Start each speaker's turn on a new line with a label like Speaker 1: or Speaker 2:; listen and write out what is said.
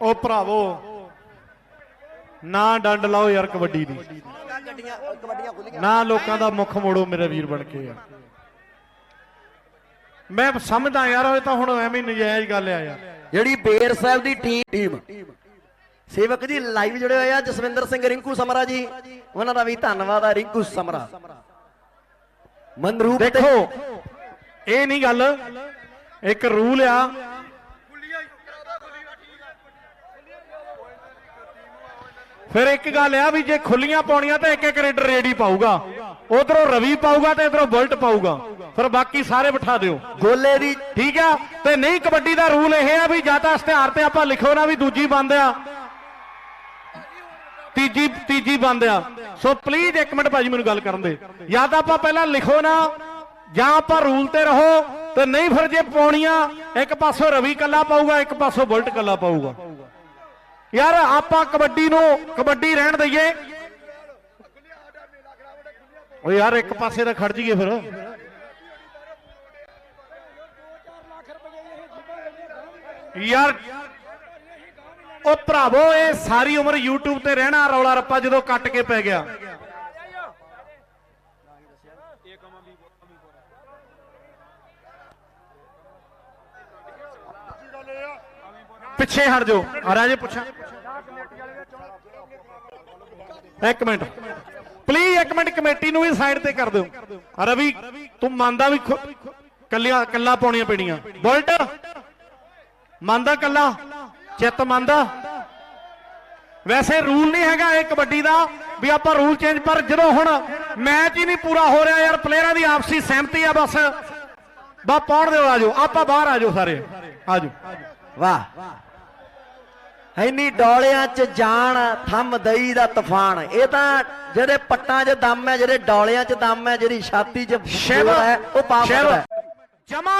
Speaker 1: ਉਹ ਭਰਾਵੋ ਨਾ ਡੰਡ ਲਾਓ ਯਾਰ ਕਬੱਡੀ ਦੀ। ਨਾ ਲੋਕਾਂ ਦਾ ਮੁੱਖ ਮੋੜੋ ਮੇਰੇ ਵੀਰ ਬਣ ਕੇ ਯਾਰ ਮੈਂ ਸਮਝਦਾ ਯਾਰ ਇਹ ਤਾਂ ਹੁਣ ਐਵੇਂ ਨਜਾਇਜ਼ ਗੱਲ ਆ ਯਾਰ।
Speaker 2: ਜਿਹੜੀ ਬੇਰ ਸਾਹਿਬ ਦੀ ਟੀਮ ਟੀਮ ਸੇਵਕ ਜੀ ਲਾਈਵ ਜੁੜੇ ਹੋਏ ਆ ਜਸਵਿੰਦਰ ਸਿੰਘ ਰਿੰਕੂ ਸਮਰਾ ਜੀ। ਉਹਨਾਂ ਦਾ ਵੀ ਧੰਨਵਾਦ ਆ ਰਿੰਕੂ ਸਮਰਾ। ਮਨਰੂਪ
Speaker 1: ਦੇਖੋ ਇਹ ਨਹੀਂ ਗੱਲ ਇੱਕ ਰੂਲ ਆ। ਫਿਰ ਇੱਕ ਗੱਲ ਆ ਵੀ ਜੇ ਖੁੱਲੀਆਂ ਪਾਉਣੀਆਂ ਤਾਂ ਇੱਕ ਇੱਕ ਰੇਡਰ ਰੇਡੀ ਪਾਊਗਾ। ਉਧਰੋਂ ਰਵੀ ਪਾਊਗਾ ਤੇ ਇਧਰੋਂ ਬੁਲਟ ਪਾਊਗਾ। ਫਿਰ ਬਾਕੀ ਸਾਰੇ ਬਿਠਾ ਦਿਓ।
Speaker 2: ਗੋਲੇ ਦੀ
Speaker 1: ਠੀਕ ਆ? ਤੇ ਨਹੀਂ ਕਬੱਡੀ ਦਾ ਰੂਲ ਇਹ ਆ ਵੀ ਜਾਂ ਤਾਂ ਇਸ਼ਤਿਹਾਰ ਤੇ ਆਪਾਂ ਲਿਖੋ ਨਾ ਵੀ ਦੂਜੀ ਬੰਦ ਆ। ਤੀਜੀ ਤੀਜੀ ਬੰਦ ਆ। ਸੋ ਪਲੀਜ਼ ਇੱਕ ਮਿੰਟ ਭਾਜੀ ਮੈਨੂੰ ਗੱਲ ਕਰਨ ਦੇ। ਜਾਂ ਤਾਂ ਆਪਾਂ ਪਹਿਲਾਂ ਲਿਖੋ ਨਾ ਜਾਂ ਆਪਾਂ ਰੂਲ ਤੇ ਰਹੋ ਤੇ ਨਹੀਂ ਫਿਰ ਜੇ ਪਾਉਣੀਆਂ ਇੱਕ ਪਾਸੋਂ ਰਵੀ ਕੱਲਾ ਪਾਊਗਾ ਇੱਕ ਪਾਸੋਂ ਬੁਲਟ ਕੱਲਾ ਪਾਊਗਾ। ਯਾਰ ਆਪਾਂ ਕਬੱਡੀ ਨੂੰ ਕਬੱਡੀ ਰਹਿਣ ਦਈਏ। ਓ ਯਾਰ ਇੱਕ ਪਾਸੇ ਤਾਂ ਖੜ ਜੀਏ ਫਿਰ। ਯਾਰ ਉਹ ਭਰਾਵੋ, ਇਹ ਸਾਰੀ ਉਮਰ YouTube ਤੇ ਰਹਿਣਾ, ਰੌਲਾ ਰੱਪਾ ਜਦੋਂ ਕੱਟ ਕੇ ਪੈ ਗਿਆ। ਪਿੱਛੇ ਹਟ ਜਾਓ। ਰਾਜੇ ਪੁੱਛਾਂ। ਇੱਕ ਮਿੰਟ। ਪਲੀਜ਼ ਇੱਕ ਮਿੰਟ ਕਮੇਟੀ ਨੂੰ ਵੀ ਸਾਈਡ ਤੇ ਕਰ ਦਿਓ। ਰਵੀ, ਤੂੰ ਮੰਨਦਾ ਵੀ ਖੁ- ਕੱਲਾ ਪਾਉਣੀਆਂ ਪੈਣੀਆਂ। ਬੁਲਟ? ਮੰਨਦਾ ਕੱਲਾ? ਚਿੱਤ ਮੰਨਦਾ? ਵੈਸੇ ਰੂਲ ਨਹੀਂ ਹੈਗਾ ਇਹ ਕਬੱਡੀ ਦਾ ਵੀ ਆਪਾਂ ਰੂਲ ਚੇਂਜ ਪਰ ਜਦੋਂ ਹੁਣ ਮੈਚ ਹੀ ਨਹੀਂ ਪੂਰਾ ਹੋ ਰਿਹਾ ਯਾਰ ਪਲੇਅਰਾਂ ਦੀ ਆਪਸੀ ਸਹਿਮਤੀ ਆ ਬਸ। ਬਾ ਪਾਉਣ ਦਿਓ ਆਜੋ ਆਪਾਂ ਬਾਹਰ ਆਜੋ ਸਾਰੇ। ਆਜੋ
Speaker 2: ਵਾਹ। ਇੰਨੀ ਡੋਲਿਆਂ 'ਚ ਜਾਣ ਥੰਮ ਦਈ ਦਾ ਤੂਫਾਨ ਇਹ ਤਾਂ ਜਿਹੜੇ ਪੱਟਾਂ 'ਚ ਦਮ ਹੈ ਜਿਹੜੇ ਡੋਲਿਆਂ 'ਚ ਦਮ ਹੈ ਜਿਹੜੀ ਛਾਤੀ 'ਚ
Speaker 1: ਸ਼ਿਵ
Speaker 2: ਹੈ ਉਹ ਪਾ
Speaker 1: ਸ਼ਿਵ
Speaker 2: ਸਕਦਾ ਹੈ।
Speaker 1: ਜਮਾ